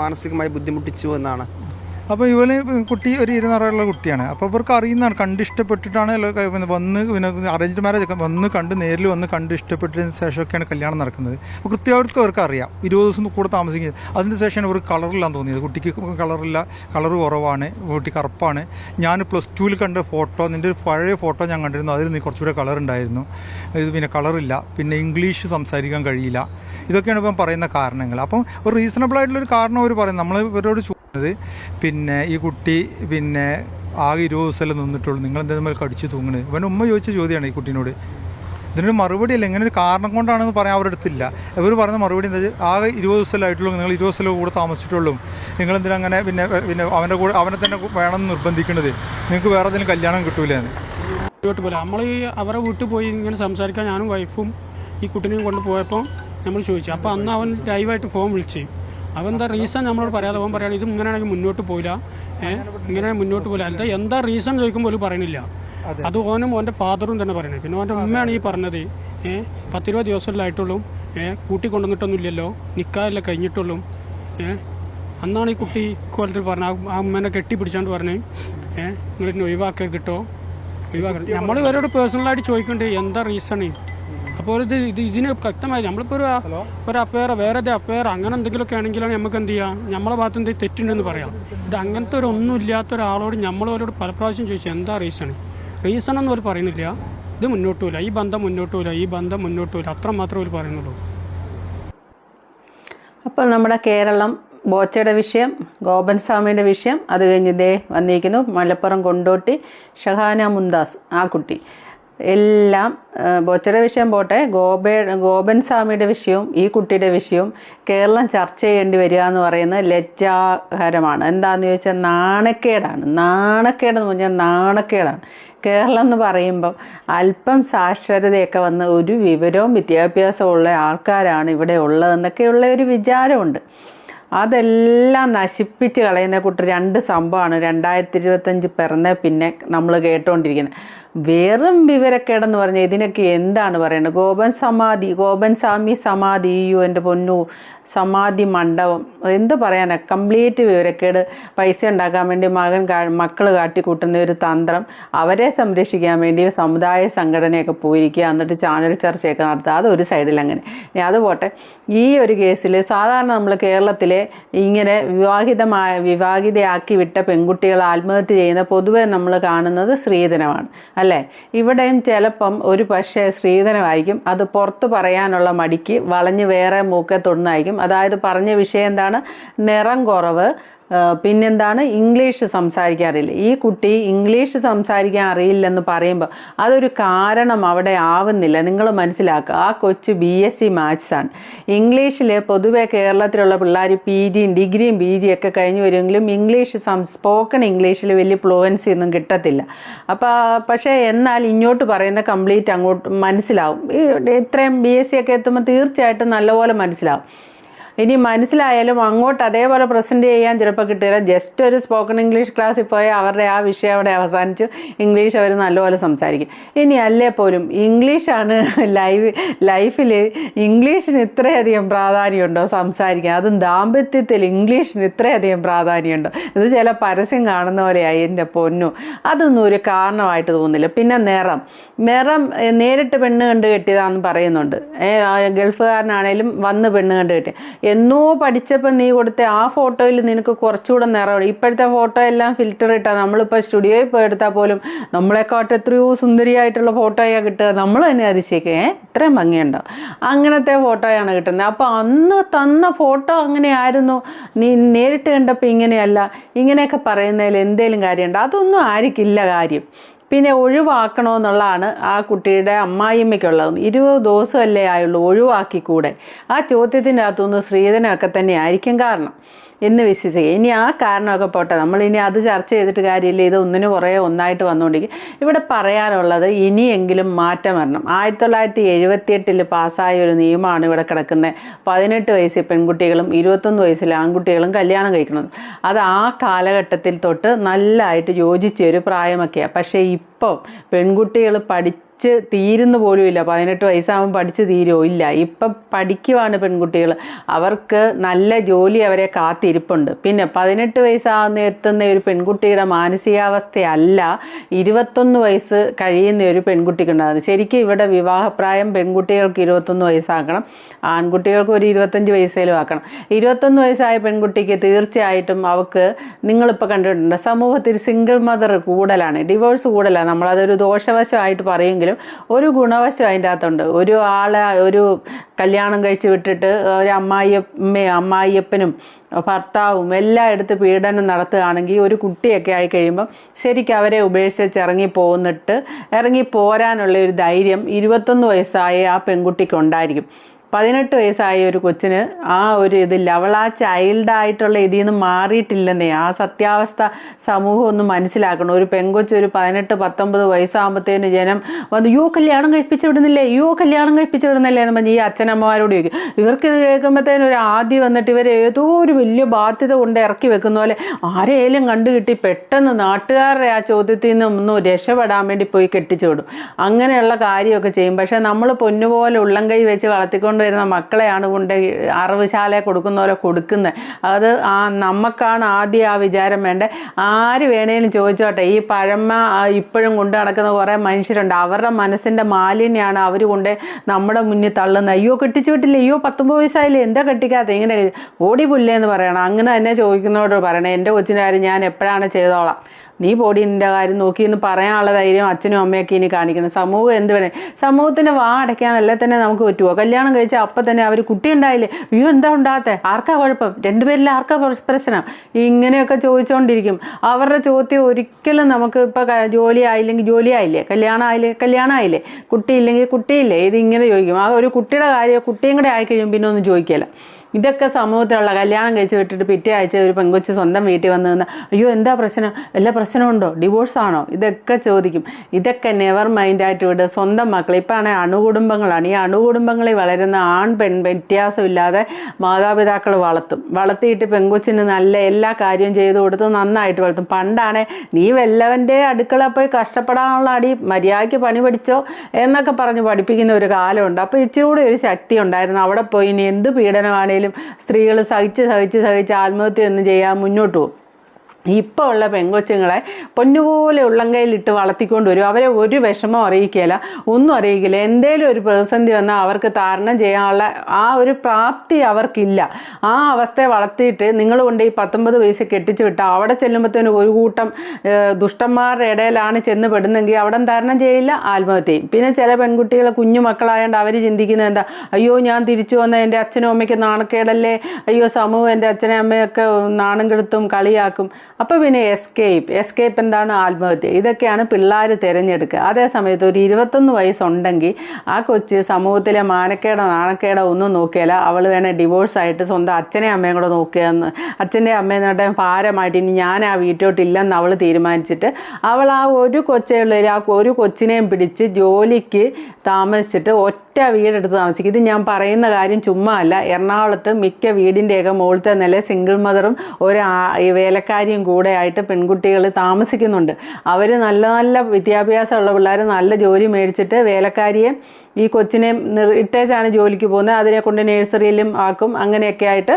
മാനസികമായി ബുദ്ധിമുട്ടിച്ചു എന്നാണ്. അപ്പോൾ ഇവന് കുട്ടി ഒരു ഇരുന്നറുള്ള കുട്ടിയാണ്. അപ്പോൾ ഇവർക്ക് അറിയുന്നതാണ് കണ്ട് ഇഷ്ടപ്പെട്ടിട്ടാണ് പിന്നെ വന്ന് പിന്നെ അറേഞ്ച്ഡ് മാരേജ് ഒക്കെ വന്ന് കണ്ട് നേരിൽ വന്ന് കണ്ട് ഇഷ്ടപ്പെട്ടതിന് ശേഷമൊക്കെയാണ് കല്യാണം നടക്കുന്നത്. അപ്പോൾ കൃത്യമായിട്ട് അവർക്ക് അറിയാം. ഇരുപത് ദിവസം കൂടെ താമസിക്കുന്നത് അതിന് ശേഷമാണ് ഇവർക്ക് കളറില്ലാന്ന് തോന്നിയത്. കുട്ടിക്ക് കളറില്ല കളർ കുറവാണ് കുട്ടി കറുപ്പാണ്. ഞാൻ പ്ലസ് ടുവിൽ കണ്ട ഫോട്ടോ നിന്റെ ഒരു പഴയ ഫോട്ടോ ഞാൻ കണ്ടിരുന്നു. അതിൽ നീ കുറച്ചുകൂടെ കളർ ഉണ്ടായിരുന്നു. ഇത് പിന്നെ കളറില്ല പിന്നെ ഇംഗ്ലീഷ് സംസാരിക്കാൻ കഴിയില്ല. ഇതൊക്കെയാണ് ഇപ്പം പറയുന്ന കാരണങ്ങൾ. അപ്പം ഒരു റീസണബിൾ ആയിട്ടുള്ളൊരു കാരണം അവർ പറയുന്നത്. നമ്മൾ ഇവരോട് പിന്നെ ഈ കുട്ടി പിന്നെ ആകെ ഇരുപത് ദിവസമല്ലേ നിന്നിട്ടുള്ളൂ. നിങ്ങൾ എന്താ നമ്മൾ കടിച്ചു തൂങ്ങണത്? ഇവൻ ഉമ്മ ചോദിച്ച ചോദ്യമാണ് ഈ കുട്ടീനോട്. ഇതിനൊരു മറുപടി അല്ല. ഇങ്ങനെ ഒരു കാരണം കൊണ്ടാണെന്ന് പറയാൻ അവരുടെ അടുത്തില്ല ഇവർ പറയുന്ന മറുപടി എന്താ ആകെ ഇരുപത് ദിവസമല്ലായിട്ടുള്ളൂ നിങ്ങൾ ഇരുപത് ദിവസം കൂടെ താമസിച്ചിട്ടുള്ളൂ. നിങ്ങൾ എന്തിനാ അങ്ങനെ പിന്നെ പിന്നെ അവന്റെ കൂടെ അവനെ തന്നെ വേണം നിർബന്ധിക്കണത്? നിങ്ങൾക്ക് വേറെ എന്തെങ്കിലും കല്യാണം കിട്ടൂല എന്ന് പോലെ നമ്മൾ ഈ അവരുടെ വീട്ടിൽ പോയി ഇങ്ങനെ സംസാരിക്കാൻ ഞാനും വൈഫും ഈ കുട്ടീനെയും കൊണ്ട് പോയപ്പോൾ നമ്മൾ ചോദിച്ചു. അപ്പോൾ അന്ന് അവൻ ലൈവായിട്ട് ഫോൺ വിളിച്ച് അവൻ എന്താ റീസൺ നമ്മളോട് പറയാതെ അവൻ പറയുകയാണ് ഇത് ഇങ്ങനെയാണെങ്കിൽ മുന്നോട്ട് പോയില്ല. ഇങ്ങനെ മുന്നോട്ട് പോയില്ല. അല്ല എന്താ റീസൺ ചോദിക്കുമ്പോൾ പോലും പറയണില്ല. അത്. ഓനും ഓന്റെ ഫാദറും തന്നെ പറയണേ. പിന്നെ ഓന്റെ ഉമ്മയാണ് ഈ പറഞ്ഞത്. ഏഹ് പത്തിരുപത് ദിവസമല്ലായിട്ടുള്ളൂ. ഏഹ് കൂട്ടി കൊണ്ടുവന്നിട്ടൊന്നുമില്ലല്ലോ. നിൽക്കാതെല്ലാം കഴിഞ്ഞിട്ടുള്ളൂ. ഏഹ് അന്നാണ് ഈ കുട്ടി ഇക്കോലത്തിൽ പറഞ്ഞത്. ആ- ആ ഉമ്മേനെ കെട്ടിപ്പിടിച്ചാണ്ട് പറഞ്ഞ്. ഏഹ് നിങ്ങൾ ഇന്നെ ഒഴിവാക്കരുത്. കിട്ടോ ഒഴിവാക്കരുത് നമ്മൾ ഇവരോട് പേഴ്സണലായിട്ട് ചോദിക്കണ്ടേ? എന്താ റീസൺ അപ്പോൾ ഇത് ഇത് ഇതിന് വ്യക്തമായി നമ്മളിപ്പോൾ ഒരു ഒരു അഫെയർ വേറെ അഫെയർ അങ്ങനെ എന്തെങ്കിലുമൊക്കെ ആണെങ്കിലാണ് നമുക്ക് എന്ത് ചെയ്യാം? നമ്മളെ ഭാഗത്ത് എന്തെങ്കിലും തെറ്റുണ്ടെന്ന് പറയാം. ഇത് അങ്ങനത്തെ ഒരു ഒന്നും ഇല്ലാത്ത ഒരാളോട് നമ്മൾ അവരോട് പല പ്രാവശ്യം ചോദിച്ചു എന്താ റീസൺ റീസൺ ഒന്നും അവർ പറയുന്നില്ല. ഇത് മുന്നോട്ട് പോയില്ല ഈ ബന്ധം മുന്നോട്ട് പോയില്ല ഈ ബന്ധം മുന്നോട്ട് പോയില്ല അത്ര മാത്രമേ അവർ പറയുന്നുള്ളൂ. അപ്പോൾ നമ്മുടെ കേരളം ബോച്ചയുടെ വിഷയം ഗോപൻ സ്വാമിയുടെ വിഷയം അത് കഴിഞ്ഞ് ഇതേ വന്നിരിക്കുന്നു മലപ്പുറം കൊണ്ടോട്ടി ഷഹാന മുന്താസ് ആ കുട്ടി. എല്ലാം ബോച്ചയുടെ വിഷയം പോട്ടെ ഗോപേ ഗോപൻ സ്വാമിയുടെ വിഷയവും ഈ കുട്ടിയുടെ വിഷയവും കേരളം ചർച്ച ചെയ്യേണ്ടി വരിക എന്ന് പറയുന്നത് ലജ്ജാകരമാണ് എന്താണെന്ന് ചോദിച്ചാൽ നാണക്കേടാണ്. നാണക്കേടെന്ന് പറഞ്ഞാൽ നാണക്കേടാണ്. കേരളം എന്ന് പറയുമ്പം അല്പം സാക്ഷരതയൊക്കെ വന്ന ഒരു വിവരവും വിദ്യാഭ്യാസവും ഉള്ള ആൾക്കാരാണ് ഇവിടെ ഉള്ളതെന്നൊക്കെയുള്ള ഒരു വിചാരമുണ്ട്. അതെല്ലാം നശിപ്പിച്ച് കളയുന്ന കുട്ടി രണ്ട് സംഭവമാണ്. രണ്ടായിരത്തി ഇരുപത്തഞ്ച് പിറന്ന പിന്നെ നമ്മൾ കേട്ടുകൊണ്ടിരിക്കുന്നത് വെറും വിവരക്കേടെന്ന് പറഞ്ഞാൽ ഇതിനൊക്കെ എന്താണ് പറയുന്നത് ഗോപൻ സമാധി ഗോപൻ സ്വാമി സമാധി അയ്യോ എന്റെ പൊന്നു സമാധി മണ്ഡപം. എന്ത് പറയാനാണ് കംപ്ലീറ്റ് വിവരക്കേട്. പൈസ ഉണ്ടാക്കാൻ വേണ്ടി മകൻ മക്കൾ കാട്ടിക്കൂട്ടുന്ന ഒരു തന്ത്രം അവരെ സംരക്ഷിക്കാൻ വേണ്ടി സമുദായ സംഘടനയൊക്കെ പോയിരിക്കുക എന്നിട്ട് ചാനൽ ചർച്ചയൊക്കെ നടത്തുക. അത് ഒരു സൈഡിൽ അങ്ങനെ. ഇനി അത് പോട്ടെ. ഈ ഒരു കേസിൽ സാധാരണ നമ്മൾ കേരളത്തിലെ ഇങ്ങനെ വിവാഹിതമായ വിവാഹിതയാക്കി വിട്ട പെൺകുട്ടികൾ ആത്മഹത്യ ചെയ്യുന്ന പൊതുവെ നമ്മൾ കാണുന്നത് സ്ത്രീധനമാണ്. അല്ലേ? ഇവിടെയും ചിലപ്പം ഒരു പക്ഷേ സ്ത്രീധനമായിരിക്കും. അത് പുറത്ത് പറയാനുള്ള മടിക്ക് വളഞ്ഞ് വേറെ മൂക്കെ തൊണ്ണായിരിക്കും. അതായത് പറഞ്ഞ വിഷയം എന്താണ്? നിറം കുറവ്. പിന്നെന്താണ്? ഇംഗ്ലീഷ് സംസാരിക്കാറില്ല. ഈ കുട്ടി ഇംഗ്ലീഷ് സംസാരിക്കാൻ അറിയില്ലെന്ന് പറയുമ്പോൾ അതൊരു കാരണം അവിടെ ആവുന്നില്ല. നിങ്ങൾ മനസ്സിലാക്കുക ആ കൊച്ച് ബി എസ് സി മാത്സാണ് ഇംഗ്ലീഷിൽ പൊതുവെ കേരളത്തിലുള്ള പിള്ളേർ പി ജിയും ഡിഗ്രിയും പി ജിയും ഒക്കെ കഴിഞ്ഞ് വരുമെങ്കിലും ഇംഗ്ലീഷ് സം സ്പോക്കൺ ഇംഗ്ലീഷിൽ വലിയ ഫ്ലുവൻസി ഒന്നും കിട്ടത്തില്ല. അപ്പോൾ പക്ഷേ എന്നാൽ ഇങ്ങോട്ട് പറയുന്ന കംപ്ലീറ്റ് അങ്ങോട്ട് മനസ്സിലാവും. ഇത്രയും ബി എസ് സി ഒക്കെ എത്തുമ്പോൾ തീർച്ചയായിട്ടും നല്ലപോലെ മനസ്സിലാവും. ഇനി മനസ്സിലായാലും അങ്ങോട്ട് അതേപോലെ പ്രസന്റ് ചെയ്യാൻ ചിലപ്പോൾ കിട്ടില്ല. ജസ്റ്റ് ഒരു സ്പോക്കൺ ഇംഗ്ലീഷ് ക്ലാസ്സിൽ പോയാൽ അവരുടെ ആ വിഷയം അവിടെ അവസാനിച്ചു. ഇംഗ്ലീഷ് അവർ നല്ലപോലെ സംസാരിക്കും. ഇനി അല്ലേ പോലും ഇംഗ്ലീഷാണ് ലൈവ് ലൈഫിൽ ഇംഗ്ലീഷിന് ഇത്രയധികം പ്രാധാന്യമുണ്ടോ സംസാരിക്കാൻ? അതും ദാമ്പത്യത്തിൽ ഇംഗ്ലീഷിന് ഇത്രയധികം പ്രാധാന്യമുണ്ടോ? ഇത് ചില പരസ്യം കാണുന്ന പോലെയായി എന്റെ പൊന്നു. അതൊന്നും ഒരു കാരണമായിട്ട് തോന്നുന്നില്ല. പിന്നെ നിറം. നിറം നേരിട്ട് പെണ്ണ് കണ്ട് കെട്ടിയതാണെന്ന് പറയുന്നുണ്ട്. ഗൾഫുകാരനാണേലും വന്ന് പെണ്ണ് കണ്ട് കെട്ടി. എന്നോ പഠിച്ചപ്പോൾ നീ കൊടുത്ത ആ ഫോട്ടോയിൽ നിനക്ക് കുറച്ചുകൂടെ നിറം ഇപ്പോഴത്തെ ഫോട്ടോ എല്ലാം ഫിൽറ്റർ ഇട്ടാൽ നമ്മളിപ്പോൾ സ്റ്റുഡിയോയിൽ പോയി എടുത്താൽ പോലും നമ്മളെക്കാട്ട് എത്രയോ സുന്ദരിയായിട്ടുള്ള ഫോട്ടോയാണ് കിട്ടുക. നമ്മൾ തന്നെ അതിശയിക്കുക. ഏ? ഇത്രയും ഭംഗിയുണ്ടോ? അങ്ങനത്തെ ഫോട്ടോയാണ് കിട്ടുന്നത്. അപ്പോൾ അന്ന് തന്ന ഫോട്ടോ അങ്ങനെയായിരുന്നു. നീ നേരിട്ട് കണ്ടപ്പോൾ ഇങ്ങനെയല്ല. ഇങ്ങനെയൊക്കെ പറയുന്നതിൽ എന്തേലും കാര്യമുണ്ടോ? അതൊന്നും ആയിരിക്കില്ല കാര്യം. പിന്നെ ഒഴിവാക്കണമെന്നുള്ളതാണ് ആ കുട്ടിയുടെ അമ്മായിമ്മയ്ക്കുള്ളത് ഇരുപത് ദിവസമല്ലേ ആയുള്ളൂ ഒഴിവാക്കിക്കൂടെ? ആ ചോദ്യത്തിന്റെ അകത്തുനിന്ന് സ്ത്രീധനമൊക്കെ തന്നെ ആയിരിക്കും കാരണം. എന്ന് വിശ്വസിക്കുക. ഇനി ആ കാരണമൊക്കെ പോട്ടെ. ഇനി അത് ചർച്ച ചെയ്തിട്ട് കാര്യമില്ല. ഇത് ഒന്നിനു കുറേ ഒന്നായിട്ട് വന്നുകൊണ്ടിരിക്കും. ഇവിടെ പറയാനുള്ളത് ഇനിയെങ്കിലും മാറ്റം വരണം ആയിരത്തി തൊള്ളായിരത്തി എഴുപത്തിയെട്ടിൽ പാസ്സായ ഒരു നിയമമാണ് ഇവിടെ കിടക്കുന്നത്. പതിനെട്ട് വയസ്സിൽ പെൺകുട്ടികളും ഇരുപത്തൊന്ന് വയസ്സിൽ ആൺകുട്ടികളും കല്യാണം കഴിക്കണം. അത് ആ കാലഘട്ടത്തിൽ തൊട്ട് നല്ലതായിട്ട് യോജിച്ച ഒരു പ്രായമൊക്കെയാണ് പക്ഷേ ഇപ്പോൾ പെൺകുട്ടികൾ പഠി പഠിച്ച് തീരുന്നു പോലും ഇല്ല. പതിനെട്ട് വയസ്സാകുമ്പോൾ പഠിച്ച് തീരുമോ ഇല്ല. ഇപ്പം പഠിക്കുവാണ് പെൺകുട്ടികൾ അവർക്ക് നല്ല ജോലി അവരെ കാത്തിരിപ്പുണ്ട്. പിന്നെ പതിനെട്ട് വയസ്സാകുന്ന എത്തുന്ന ഒരു പെൺകുട്ടിയുടെ മാനസികാവസ്ഥയല്ല ഇരുപത്തൊന്ന് വയസ്സ് കഴിയുന്ന ഒരു പെൺകുട്ടിക്കുണ്ടാകുന്നത് ശരിക്കും ഇവിടെ വിവാഹപ്രായം പെൺകുട്ടികൾക്ക് ഇരുപത്തൊന്ന് വയസ്സാക്കണം ആൺകുട്ടികൾക്ക് ഒരു ഇരുപത്തഞ്ച് വയസ്സേലും ആക്കണം. ഇരുപത്തൊന്ന് വയസ്സായ പെൺകുട്ടിക്ക് തീർച്ചയായിട്ടും അവൾക്ക് നിങ്ങളിപ്പോൾ കണ്ടിട്ടുണ്ട്. സമൂഹത്തിൽ സിംഗിൾ മദർ കൂടുതലാണ് ഡിവോഴ്സ് കൂടുതലാണ് നമ്മളതൊരു ദോഷവശമായിട്ട് പറയുമെങ്കിലും ഒരു ഗുണവശം അതിന്റെ അകത്തുണ്ട്. ഒരു ആളെ ഒരു കല്യാണം കഴിച്ച് വിട്ടിട്ട് ഒരു അമ്മായിയമ്മയും അമ്മായിയപ്പനും ഭർത്താവും എല്ലായിടത്ത് പീഡനം നടത്തുകയാണെങ്കിൽ ഒരു കുട്ടിയൊക്കെ ആയി കഴിയുമ്പം ശരിക്കും അവരെ ഉപേക്ഷിച്ച് ഇറങ്ങി പോന്നിട്ട് ഇറങ്ങി പോരാനുള്ള ഒരു ധൈര്യം ഇരുപത്തൊന്ന് വയസ്സായ ആ പെൺകുട്ടിക്ക് ഉണ്ടായിരിക്കും. പതിനെട്ട് വയസ്സായ ഒരു കൊച്ചിന് ആ ഒരു ഇതില്ല. അവൾ ആ ചൈൽഡായിട്ടുള്ള ഇതിൽ നിന്ന് മാറിയിട്ടില്ലെന്നേ. ആ സത്യാവസ്ഥ സമൂഹം ഒന്ന് മനസ്സിലാക്കണം. ഒരു പെങ്കൊച്ച് ഒരു പതിനെട്ട് പത്തൊമ്പത് വയസ്സാകുമ്പോഴത്തേന് ജനം വന്ന് യോ കല്യാണം കഴിപ്പിച്ചു വിടുന്നില്ലേ? യോ കല്യാണം കഴിപ്പിച്ചു വിടുന്നില്ലേ? എന്ന് പറഞ്ഞ് ഈ അച്ഛനമ്മമാരോട് ചോദിക്കും. ഇവർക്ക് ഇത് കേൾക്കുമ്പോഴത്തേനും ഒരു ആദ്യം വന്നിട്ട് ഇവർ ഏതോ ഒരു വലിയ ബാധ്യത കൊണ്ട് ഇറക്കി വെക്കുന്ന പോലെ ആരെയും കണ്ടു കിട്ടി പെട്ടെന്ന് നാട്ടുകാരുടെ ആ ചോദ്യത്തിൽ നിന്ന് ഒന്ന് രക്ഷപ്പെടാൻ വേണ്ടി പോയി കെട്ടിച്ചു വിടും. അങ്ങനെയുള്ള കാര്യമൊക്കെ ചെയ്യും. പക്ഷേ നമ്മൾ പൊന്നുപോലെ ഉള്ളം കൈ വെച്ച് വളർത്തിക്കൊണ്ട് വരുന്ന മക്കളെയാണ് കൊണ്ട് അറിവുശാല കൊടുക്കുന്ന പോലെ കൊടുക്കുന്നത്. അത് ആ നമുക്കാണ് ആദ്യം ആ വിചാരം വേണ്ടേ. ആര് വേണേലും ചോദിച്ചോട്ടെ. ഈ പഴമ ഇപ്പോഴും കൊണ്ട് നടക്കുന്ന കുറേ മനുഷ്യരുണ്ട്. അവരുടെ മനസ്സിന്റെ മാലിന്യമാണ് അവർ കൊണ്ട് നമ്മുടെ മുന്നിൽ തള്ളുന്നത്. അയ്യോ കെട്ടിച്ചു വിട്ടില്ല? അയ്യോ പത്തൊമ്പത് വയസ്സായില്ലേ? എന്താ കെട്ടിക്കാത്ത? ഇങ്ങനെ ഓടി പുല്ലേ എന്ന് പറയണം. അങ്ങനെ തന്നെ ചോദിക്കുന്നവരോട് പറയണേ. എന്റെ കൊച്ചിന്റെ കാര്യം ഞാൻ എപ്പോഴാണ് ചെയ്തോളാം? നീ പോടി നിന്റെ കാര്യം നോക്കി എന്ന് പറയാനുള്ള ധൈര്യം അച്ഛനും അമ്മയൊക്കെ ഇനി കാണിക്കണം. സമൂഹം എന്ത് വേണേ. സമൂഹത്തിന്റെ വാ അടയ്ക്കാനല്ലേ തന്നെ നമുക്ക് പറ്റുമോ കല്യാണം കഴിച്ചാൽ അപ്പം തന്നെ അവർ കുട്ടി ഉണ്ടായില്ലേ അയ്യോ എന്താ ഉണ്ടാകത്തെ? ആർക്കാ കുഴപ്പം? രണ്ടുപേരിൽ ആർക്കാ പ്ര- പ്രശ്നം? ഇങ്ങനെയൊക്കെ ചോദിച്ചുകൊണ്ടിരിക്കും അവരുടെ ചോദ്യം ഒരിക്കലും നമുക്ക് ഇപ്പോൾ ജോലി ആയില്ലെങ്കിൽ ജോലി ആയില്ലേ കല്യാണം ആയില്ലേ? കല്യാണം ആയില്ലേ? കുട്ടിയില്ലെങ്കിൽ കുട്ടിയില്ലേ? ഇത് ഇങ്ങനെ ചോദിക്കും. ആ ഒരു കുട്ടിയുടെ കാര്യം കുട്ടിയും കൂടെ ആയിക്കഴിയും പിന്നെ ഒന്നും ചോദിക്കില്ല ഇതൊക്കെ സമൂഹത്തിലുള്ള കല്യാണം കഴിച്ച് വിട്ടിട്ട് പിറ്റേ ആഴ്ച ഒരു പെങ്കൊച്ച് സ്വന്തം വീട്ടിൽ വന്ന് നിന്ന് അയ്യോ എന്താ പ്രശ്നം? വല്ല പ്രശ്നമുണ്ടോ? ഡിവോഴ്സ് ആണോ? ഇതൊക്കെ ചോദിക്കും. ഇതൊക്കെ നെവർ മൈൻഡായിട്ട് വിടുക സ്വന്തം മക്കൾ ഇപ്പോഴാണെങ്കിൽ അണുകുടുംബങ്ങളാണ്. ഈ അണുകുടുംബങ്ങളിൽ വളരുന്ന ആൺ പെൺ വ്യത്യാസമില്ലാതെ മാതാപിതാക്കൾ വളർത്തും. വളർത്തിയിട്ട് പെങ്കൊച്ചിന് നല്ല എല്ലാ കാര്യവും ചെയ്തു കൊടുത്ത് നന്നായിട്ട് വളർത്തും. പണ്ടാണെ നീ വല്ലവന്റെ അടുക്കള പോയി കഷ്ടപ്പെടാനുള്ള അടി മര്യാദയ്ക്ക് പണി പഠിച്ചോ എന്നൊക്കെ പറഞ്ഞ് പഠിപ്പിക്കുന്ന ഒരു കാലമുണ്ട്. അപ്പോൾ ഇച്ചിരി കൂടി ഒരു ശക്തി ഉണ്ടായിരുന്നു. അവിടെ പോയി ഇനി എന്ത് പീഡനമാണേലും സ്ത്രീകൾ സഹിച്ച് സഹിച്ച് സഹിച്ച് ആത്മഹത്യ ഒന്നും ചെയ്യാൻ മുന്നോട്ട് പോകും. ഇപ്പോൾ ഉള്ള പെങ്കൊച്ചുങ്ങളെ പൊന്നുപോലെ ഉള്ളങ്കയിലിട്ട് വളർത്തിക്കൊണ്ട് വരും. അവരെ ഒരു വിഷമം അറിയിക്കില്ല ഒന്നും അറിയിക്കില്ല. എന്തേലും ഒരു പ്രതിസന്ധി വന്നാൽ അവർക്ക് താരണം ചെയ്യാനുള്ള ആ ഒരു പ്രാപ്തി അവർക്കില്ല. ആ അവസ്ഥയെ വളർത്തിയിട്ട് നിങ്ങൾ കൊണ്ട് ഈ പത്തൊമ്പത് വയസ്സ് കെട്ടിച്ച് വിട്ടാൽ അവിടെ ചെല്ലുമ്പോഴത്തേനും ഒരു കൂട്ടം ദുഷ്ടന്മാരുടെ ഇടയിലാണ് ചെന്ന് പെടുന്നെങ്കിൽ അവിടെ തരണം ചെയ്യില്ല ആത്മഹത്യയും പിന്നെ ചില പെൺകുട്ടികൾ കുഞ്ഞു മക്കളായതുകൊണ്ട് അവർ ചിന്തിക്കുന്നത് എന്താ? അയ്യോ ഞാൻ തിരിച്ചു വന്ന എന്റെ അച്ഛനും അമ്മയ്ക്ക് നാണക്കേടല്ലേ? അയ്യോ സമൂഹം എന്റെ അച്ഛനെ അമ്മയൊക്കെ നാണം കെടുത്തും കളിയാക്കും. അപ്പോൾ പിന്നെ എസ്കേപ്പ് എസ്കേപ്പ് എന്താണ് ആത്മഹത്യ? ഇതൊക്കെയാണ് പിള്ളേർ തിരഞ്ഞെടുക്കുക. അതേ സമയത്ത് ഒരു ഇരുപത്തൊന്ന് വയസ്സുണ്ടെങ്കിൽ ആ കൊച്ച് സമൂഹത്തിലെ മാനക്കേടോ നാണക്കേടോ ഒന്നും നോക്കിയാൽ അവൾ വേണേൽ ഡിവോഴ്സ് ആയിട്ട് സ്വന്തം അച്ഛനെ അമ്മയും കൂടെ നോക്കുകയെന്ന്. അച്ഛന്റെ എന്നിട്ട് ഭാരമായിട്ട് ഇനി ഞാൻ ആ വീട്ടിലോട്ടില്ലെന്ന് അവൾ തീരുമാനിച്ചിട്ട് അവൾ ആ ഒരു കൊച്ചേ ആ ഒരു കൊച്ചിനെയും പിടിച്ച് ജോലിക്ക് താമസിച്ചിട്ട് ഒറ്റ വീടെടുത്ത് താമസിക്കും. ഇത് ഞാൻ പറയുന്ന കാര്യം ചുമ്മാ അല്ല. എറണാകുളത്ത് മിക്ക വീടിന്റെയൊക്കെ മുകളിലത്തെ നില സിംഗിൾ മദറും ഒരു വേലക്കാരിയും കൂടെ ആയിട്ട് പെൺകുട്ടികൾ താമസിക്കുന്നുണ്ട്. അവർ നല്ല നല്ല വിദ്യാഭ്യാസമുള്ള പിള്ളേർ നല്ല ജോലി മേടിച്ചിട്ട് വേലക്കാരിയെ ഈ കൊച്ചിനെ ഇട്ടേച്ചാണ് ജോലിക്ക് പോകുന്നത്. അതിനെ കൊണ്ട് നേഴ്സറിയിലും ആക്കും. അങ്ങനെയൊക്കെ ആയിട്ട്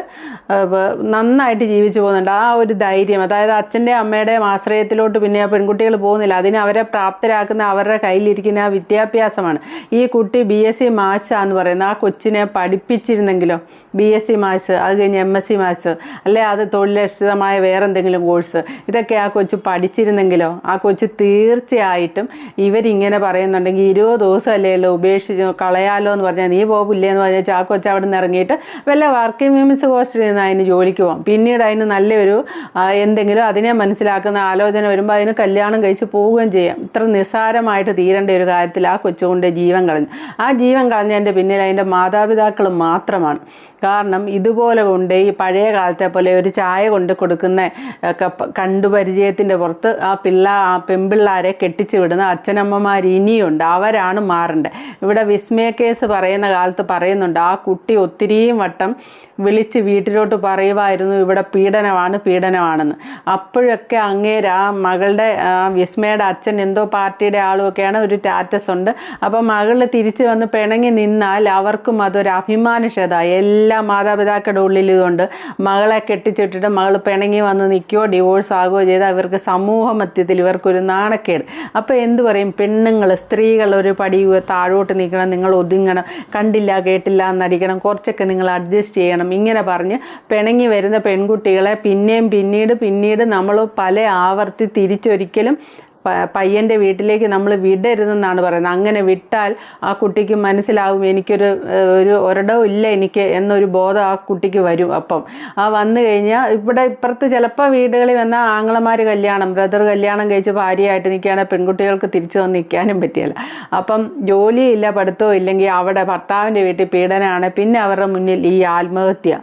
നന്നായിട്ട് ജീവിച്ചു പോകുന്നുണ്ട്. ആ ഒരു ധൈര്യം. അതായത് അച്ഛന്റെ അമ്മയുടെ ആശ്രയത്തിലോട്ട് പിന്നെ ആ പെൺകുട്ടികൾ പോകുന്നില്ല. അതിനെ അവരെ പ്രാപ്തരാക്കുന്ന അവരുടെ കയ്യിലിരിക്കുന്ന ആ വിദ്യാഭ്യാസമാണ്. ഈ കുട്ടി ബി എസ് സി മാത്സാന്ന് പറയുന്ന ആ കൊച്ചിനെ പഠിപ്പിച്ചിരുന്നെങ്കിലോ? ബി എസ് സി മാത്സ് അത് കഴിഞ്ഞ് എം എസ് സി മാത്സ് അല്ലെ അത് തൊഴിലധിഷ്ഠിതമായ വേറെ എന്തെങ്കിലും കോഴ്സ് ഇതൊക്കെ ആ കൊച്ച് പഠിച്ചിരുന്നെങ്കിലോ? ആ കൊച്ച് തീർച്ചയായിട്ടും ഇവരിങ്ങനെ പറയുന്നുണ്ടെങ്കിൽ ഇരുപത് ദിവസമല്ലേ ഉള്ളൂ ഉപേക്ഷിച്ച് കളയാലോ എന്ന് പറഞ്ഞാൽ നീ പോകില്ലേ എന്ന് പറഞ്ഞാൽ ആ വെച്ച് അവിടെ നിന്ന് ഇറങ്ങിയിട്ട് വല്ല വർക്കിംഗ് വിമൻസ് ഹോസ്റ്റലിൽ നിന്ന് അതിന് ജോലിക്ക് പോകും പിന്നീട് അതിന് നല്ലൊരു എന്തെങ്കിലും അതിനെ മനസ്സിലാക്കുന്ന ആലോചന വരുമ്പോൾ അതിന് കല്യാണം കഴിച്ച് പോവുകയും ചെയ്യാം. ഇത്ര നിസ്സാരമായിട്ട് തീരേണ്ട ഒരു കാര്യത്തിൽ ആ കൊച്ചുകൊണ്ട് ജീവൻ കളഞ്ഞു. ആ ജീവൻ കളഞ്ഞതിന്റെ പിന്നിൽ അതിന്റെ മാതാപിതാക്കൾ മാത്രമാണ്. കാരണം ഇതുപോലെ കൊണ്ട് ഈ പഴയ കാലത്തെ പോലെ ഒരു ചായ കൊണ്ട് കൊടുക്കുന്ന കണ്ടുപരിചയത്തിന്റെ പുറത്ത് ആ പിള്ള ആ പെൺപിള്ളാരെ കെട്ടിച്ചു വിടുന്ന അച്ഛനമ്മമാർ ഇനിയുണ്ട്. അവരാണ് മാറേണ്ടത്. ഇവിടെ വിസ്മയ കേസ് പറയുന്ന കാലത്ത് പറയുന്നുണ്ട് ആ കുട്ടി ഒത്തിരിയും വട്ടം വിളിച്ച് വീട്ടിലോട്ട് പറയുമായിരുന്നു ഇവിടെ പീഡനമാണ് പീഡനമാണെന്ന്. അപ്പോഴൊക്കെ അങ്ങേര് ആ മകളുടെ വിസ്മയുടെ അച്ഛൻ എന്തോ പാർട്ടിയുടെ ആളുമൊക്കെയാണ് ഒരു സ്റ്റാറ്റസ് ഉണ്ട്. അപ്പോൾ മകൾ തിരിച്ചു വന്ന് പിണങ്ങി നിന്നാൽ അവർക്കും അതൊരു അഭിമാനക്ഷത എല്ലാ മാതാപിതാക്കളുടെ ഉള്ളിൽ മകളെ കെട്ടിച്ചിട്ടിട്ട് മകൾ പിണങ്ങി വന്ന് നിൽക്കുകയോ ഡിവോഴ്സ് ആകുകയോ ചെയ്താൽ ഇവർക്ക് സമൂഹ മധ്യത്തിൽ ഇവർക്കൊരു നാണക്കേട്. അപ്പോൾ എന്ത് പറയും? പെണ്ണുങ്ങൾ സ്ത്രീകൾ ഒരു പടി താഴോട്ട് നിൽക്കണം നിങ്ങൾ ഒതുങ്ങണം കണ്ടില്ല കേട്ടില്ല എന്നടിക്കണം കുറച്ചൊക്കെ നിങ്ങൾ അഡ്ജസ്റ്റ് ചെയ്യണം. ഇങ്ങനെ പറഞ്ഞ് പിണങ്ങി വരുന്ന പെൺകുട്ടികളെ പിന്നെയും പിന്നീട് പിന്നീട് നമ്മൾ പല ആവർത്തി തിരിച്ചൊരിക്കലും പയ്യന്റെ വീട്ടിലേക്ക് നമ്മൾ വിടരുതെന്നാണ് പറയുന്നത്. അങ്ങനെ വിട്ടാൽ ആ കുട്ടിക്ക് മനസ്സിലാവും എനിക്കൊരു ഒരു ഒരിടവും ഇല്ല എനിക്ക് എന്നൊരു ബോധം ആ കുട്ടിക്ക് വരും അപ്പം. ആ വന്നു കഴിഞ്ഞാൽ ഇവിടെ ഇപ്പുറത്ത് ചിലപ്പോൾ വീടുകളിൽ വന്നാൽ ആങ്ങളമാർ കല്യാണം ബ്രദർ കല്യാണം കഴിച്ച് ഭാര്യയായിട്ട് നിൽക്കുകയാണെങ്കിൽ പെൺകുട്ടികൾക്ക് തിരിച്ചു വന്ന് നിൽക്കാനും പറ്റിയല്ല അപ്പം ജോലിയില്ല പഠിത്തവും ഇല്ലെങ്കിൽ അവിടെ ഭർത്താവിന്റെ വീട്ടിൽ പീഡനമാണ് പിന്നെ അവരുടെ മുന്നിൽ ഈ ആത്മഹത്യ.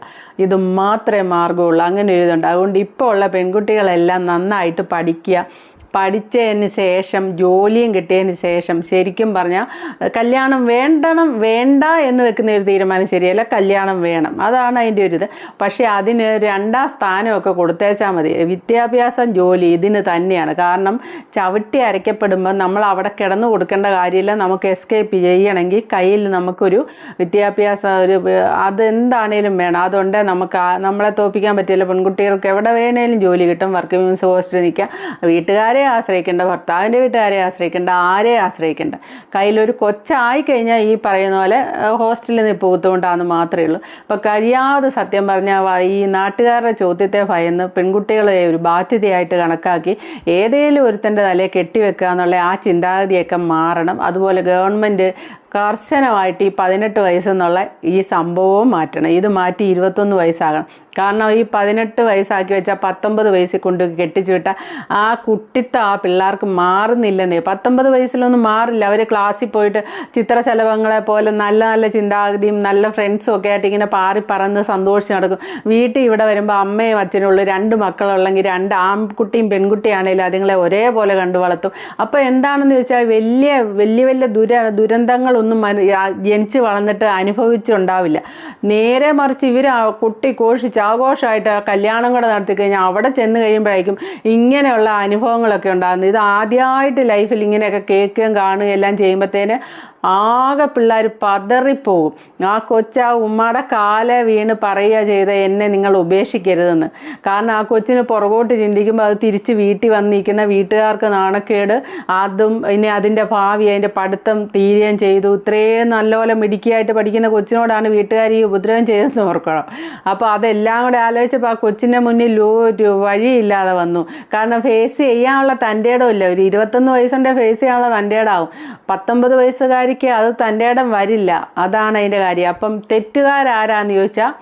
ഇത് മാത്രമേ മാർഗമുള്ളൂ അങ്ങനെ ഒരു ഇതുണ്ട്. അതുകൊണ്ട് ഇപ്പോൾ ഉള്ള പെൺകുട്ടികളെല്ലാം നന്നായിട്ട് പഠിക്കുക. പഠിച്ചതിന് ശേഷം ജോലിയും കിട്ടിയതിന് ശേഷം ശരിക്കും പറഞ്ഞാൽ കല്യാണം വേണ്ടണം വേണ്ട എന്ന് വെക്കുന്ന ഒരു തീരുമാനം ശരിയല്ല കല്യാണം വേണം. അതാണ് അതിന്റെ ഒരു ഇത്. പക്ഷേ അതിന് രണ്ടാം സ്ഥാനമൊക്കെ കൊടുത്തേച്ചാൽ മതി. വിദ്യാഭ്യാസം ജോലി ഇതിന് തന്നെയാണ്. കാരണം ചവിട്ടി അരയ്ക്കപ്പെടുമ്പോൾ നമ്മൾ അവിടെ കിടന്നു കൊടുക്കേണ്ട കാര്യമില്ല. നമുക്ക് എസ്കേപ്പ് ചെയ്യണമെങ്കിൽ കയ്യിൽ നമുക്കൊരു വിദ്യാഭ്യാസ ഒരു അതെന്താണേലും വേണം. അതുകൊണ്ടേ നമുക്ക് നമ്മളെ തോപ്പിക്കാൻ പറ്റില്ല. പെൺകുട്ടികൾക്ക് എവിടെ വേണേലും ജോലി കിട്ടും. വർക്ക് മീൻസ് ഹോസ്റ്റലിൽ നിൽക്കാം. വീട്ടുകാരെ ആശ്രയിക്കേണ്ട? ഭർത്താവിന്റെ വീട്ടുകാരെ ആശ്രയിക്കേണ്ട? ആരെ ആശ്രയിക്കേണ്ട? കയ്യിലൊരു കൊച്ചായി കഴിഞ്ഞാൽ ഈ പറയുന്ന പോലെ ഹോസ്റ്റലിൽ നിന്ന് ബുദ്ധിമുട്ടാണെന്ന് മാത്രമേ ഉള്ളൂ. അപ്പോൾ കഴിയാതെ സത്യം പറഞ്ഞാൽ ഈ നാട്ടുകാരുടെ ചോദ്യത്തെ ഭയന്ന് പെൺകുട്ടികളെ ഒരു ബാധ്യതയായിട്ട് കണക്കാക്കി ഏതേലും ഒരുത്തന്റെ തലയെ കെട്ടിവെക്കുക എന്നുള്ള ആ ചിന്താഗതിയൊക്കെ മാറണം. അതുപോലെ ഗവൺമെന്റ് കർശനമായിട്ട് ഈ പതിനെട്ട് വയസ്സെന്നുള്ള ഈ സംഭവവും മാറ്റണം. ഇത് മാറ്റി ഇരുപത്തൊന്ന് വയസ്സാകണം. കാരണം ഈ പതിനെട്ട് വയസ്സാക്കി വെച്ചാൽ പത്തൊമ്പത് വയസ്സിൽ കൊണ്ട് കെട്ടിച്ചു വിട്ട ആ കുട്ടിത്ത ആ പിള്ളേർക്ക് മാറുന്നില്ലെന്നേ. പത്തൊമ്പത് വയസ്സിലൊന്നും മാറില്ല. അവർ ക്ലാസ്സിൽ പോയിട്ട് ചിത്രശലഭങ്ങളെ പോലെ നല്ല നല്ല ചിന്താഗതിയും നല്ല ഫ്രണ്ട്സും ഒക്കെ ആയിട്ട് ഇങ്ങനെ പാറി പറന്ന് സന്തോഷിച്ച് നടക്കും. വീട്ടിൽ ഇവിടെ വരുമ്പോൾ അമ്മയും അച്ഛനും ഉള്ളു. രണ്ട് മക്കളുള്ളെങ്കിൽ രണ്ട് ആൺകുട്ടിയും പെൺകുട്ടിയാണെങ്കിലും അതുങ്ങളെ ഒരേപോലെ കണ്ടു വളർത്തും. അപ്പോൾ എന്താണെന്ന് ചോദിച്ചാൽ വലിയ വലിയ വലിയ ദുര ദുരന്തങ്ങളൊന്നും ആ ജനിച്ച് വളർന്നിട്ട് അനുഭവിച്ചുണ്ടാവില്ല നേരെ മറിച്ച് ഇവർ കുട്ടി കോഷിച്ച് ആഘോഷമായിട്ട് കല്യാണം കൂടെ നടത്തി കഴിഞ്ഞാൽ അവിടെ ചെന്ന് കഴിയുമ്പോഴേക്കും ഇങ്ങനെയുള്ള അനുഭവങ്ങളൊക്കെ ഉണ്ടാകുന്നത്. ഇത് ആദ്യമായിട്ട് ലൈഫിൽ ഇങ്ങനെയൊക്കെ കേൾക്കുകയും കാണുകയും എല്ലാം ചെയ്യുമ്പോഴത്തേന് ആകെ പിള്ളേർ പതറിപ്പോകും. ആ കൊച്ച ആ ഉമ്മയുടെ കാലെ വീണ് പറയുക ചെയ്ത എന്നെ നിങ്ങൾ ഉപേക്ഷിക്കരുതെന്ന്. കാരണം ആ കൊച്ചിന് പുറകോട്ട് ചിന്തിക്കുമ്പോൾ അത് തിരിച്ച് വീട്ടിൽ വന്നിരിക്കുന്ന വീട്ടുകാർക്ക് നാണക്കേട്. അതും ഇനി അതിന്റെ ഭാവി അതിന്റെ പഠിത്തം തീരുകയും ചെയ്തു. ഇത്രയും നല്ലപോലെ മിടുക്കിയായിട്ട് പഠിക്കുന്ന കൊച്ചിനോടാണ് വീട്ടുകാർ ഈ ഉപദ്രവം ചെയ്തതെന്ന് ഓർക്കണം. അപ്പോൾ അതെല്ലാം കൂടെ ആലോചിച്ചപ്പോൾ ആ കൊച്ചിന്റെ മുന്നിൽ ഒരു വഴിയില്ലാതെ വന്നു. കാരണം ഫേസ് ചെയ്യാനുള്ള തന്റെ ഇടമില്ല ഒരു ഇരുപത്തൊന്ന് വയസ്സുണ്ടെങ്കിൽ ഫേസ് ചെയ്യാനുള്ള തന്റെ ഇടാവും പത്തൊമ്പത് വയസ്സുകാരിക്ക് അത് തന്റെ ഇടം വരില്ല. അതാണ് അതിന്റെ കാര്യം. അപ്പം തെറ്റുകാരാരാന്ന് ചോദിച്ചാൽ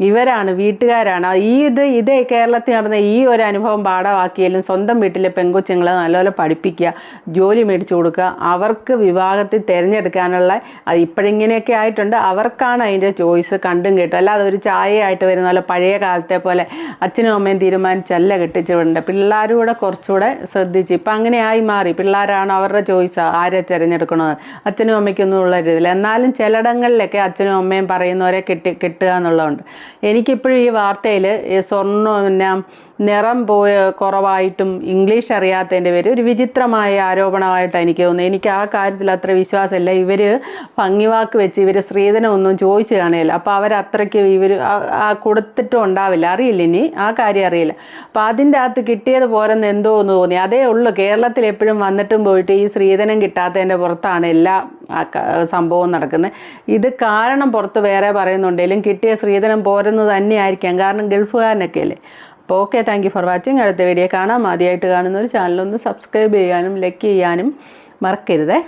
ഇവരാണ് വീട്ടുകാരാണ്. ഈ ഇത് ഇതേ കേരളത്തിൽ നടന്ന ഈ ഒരു അനുഭവം പാഠമാക്കിയാലും സ്വന്തം വീട്ടിലെ പെൺകൊച്ചുങ്ങളെ നല്ലപോലെ പഠിപ്പിക്കുക ജോലി മേടിച്ചു കൊടുക്കുക അവർക്ക് വിവാഹത്തിൽ തിരഞ്ഞെടുക്കാനുള്ള ഇപ്പോഴിങ്ങനെയൊക്കെ ആയിട്ടുണ്ട് അവർക്കാണ് അതിന്റെ ചോയ്സ് കണ്ടും കേട്ടും. അല്ലാതെ ഒരു ചായയായിട്ട് വരുന്ന പോലെ പഴയ കാലത്തെ പോലെ അച്ഛനും അമ്മയും തീരുമാനിച്ചല്ല കെട്ടിച്ചുവിടേണ്ട പിള്ളേരും കൂടെ കുറച്ചുകൂടെ ശ്രദ്ധിച്ച്. ഇപ്പം അങ്ങനെ ആയി മാറി. പിള്ളേരാണ് അവരുടെ ചോയ്സ് ആരെ തിരഞ്ഞെടുക്കണമെന്ന് അച്ഛനും അമ്മയ്ക്കൊന്നും ഉള്ള രീതിയിൽ എന്നാലും ചിലയിടങ്ങളിലൊക്കെ അച്ഛനും അമ്മയും പറയുന്നവരെ കെട്ടി കെട്ടുക എന്നുള്ളതുണ്ട്. എനിക്കിപ്പോഴും ഈ വാർത്തയിൽ സ്വർണം പിന്നെ നിറം പോയ കുറവായിട്ടും ഇംഗ്ലീഷ് അറിയാത്തതിന്റെ പേര് ഒരു വിചിത്രമായ ആരോപണമായിട്ട് എനിക്ക് തോന്നുന്നത്. എനിക്ക് ആ കാര്യത്തിൽ അത്ര വിശ്വാസമില്ല. ഇവർ ഭംഗിവാക്ക് വെച്ച് ഇവർ സ്ത്രീധനം ഒന്നും ചോദിച്ചു കാണുകയില്ല. അപ്പോൾ അവരത്രയ്ക്ക് ഇവർ കൊടുത്തിട്ടും ഉണ്ടാവില്ല. അറിയില്ല ഇനി. ആ കാര്യം അറിയില്ല. അപ്പോൾ അതിന്റെ അകത്ത് കിട്ടിയത് പോരെന്ന് എന്തോ എന്ന് തോന്നി. അതേ ഉള്ളൂ. കേരളത്തിൽ എപ്പോഴും വന്നിട്ടും പോയിട്ട് ഈ സ്ത്രീധനം കിട്ടാത്തതിന്റെ പുറത്താണ് എല്ലാ സംഭവം നടക്കുന്നത്. ഇത് കാരണം പുറത്ത് വേറെ പറയുന്നുണ്ടെങ്കിലും കിട്ടിയ സ്ത്രീധനം പോരെന്ന് തന്നെയായിരിക്കാം. കാരണം ഗൾഫുകാരനൊക്കെ അല്ലേ അപ്പോൾ okay thank you for watching അടുത്ത വീഡിയോ കാണാം. ആദ്യമായിട്ട് കാണുന്ന ഒരു ചാനലൊന്ന് സബ്സ്ക്രൈബ് ചെയ്യാനും ലൈക്ക് ചെയ്യാനും മറക്കരുതേ.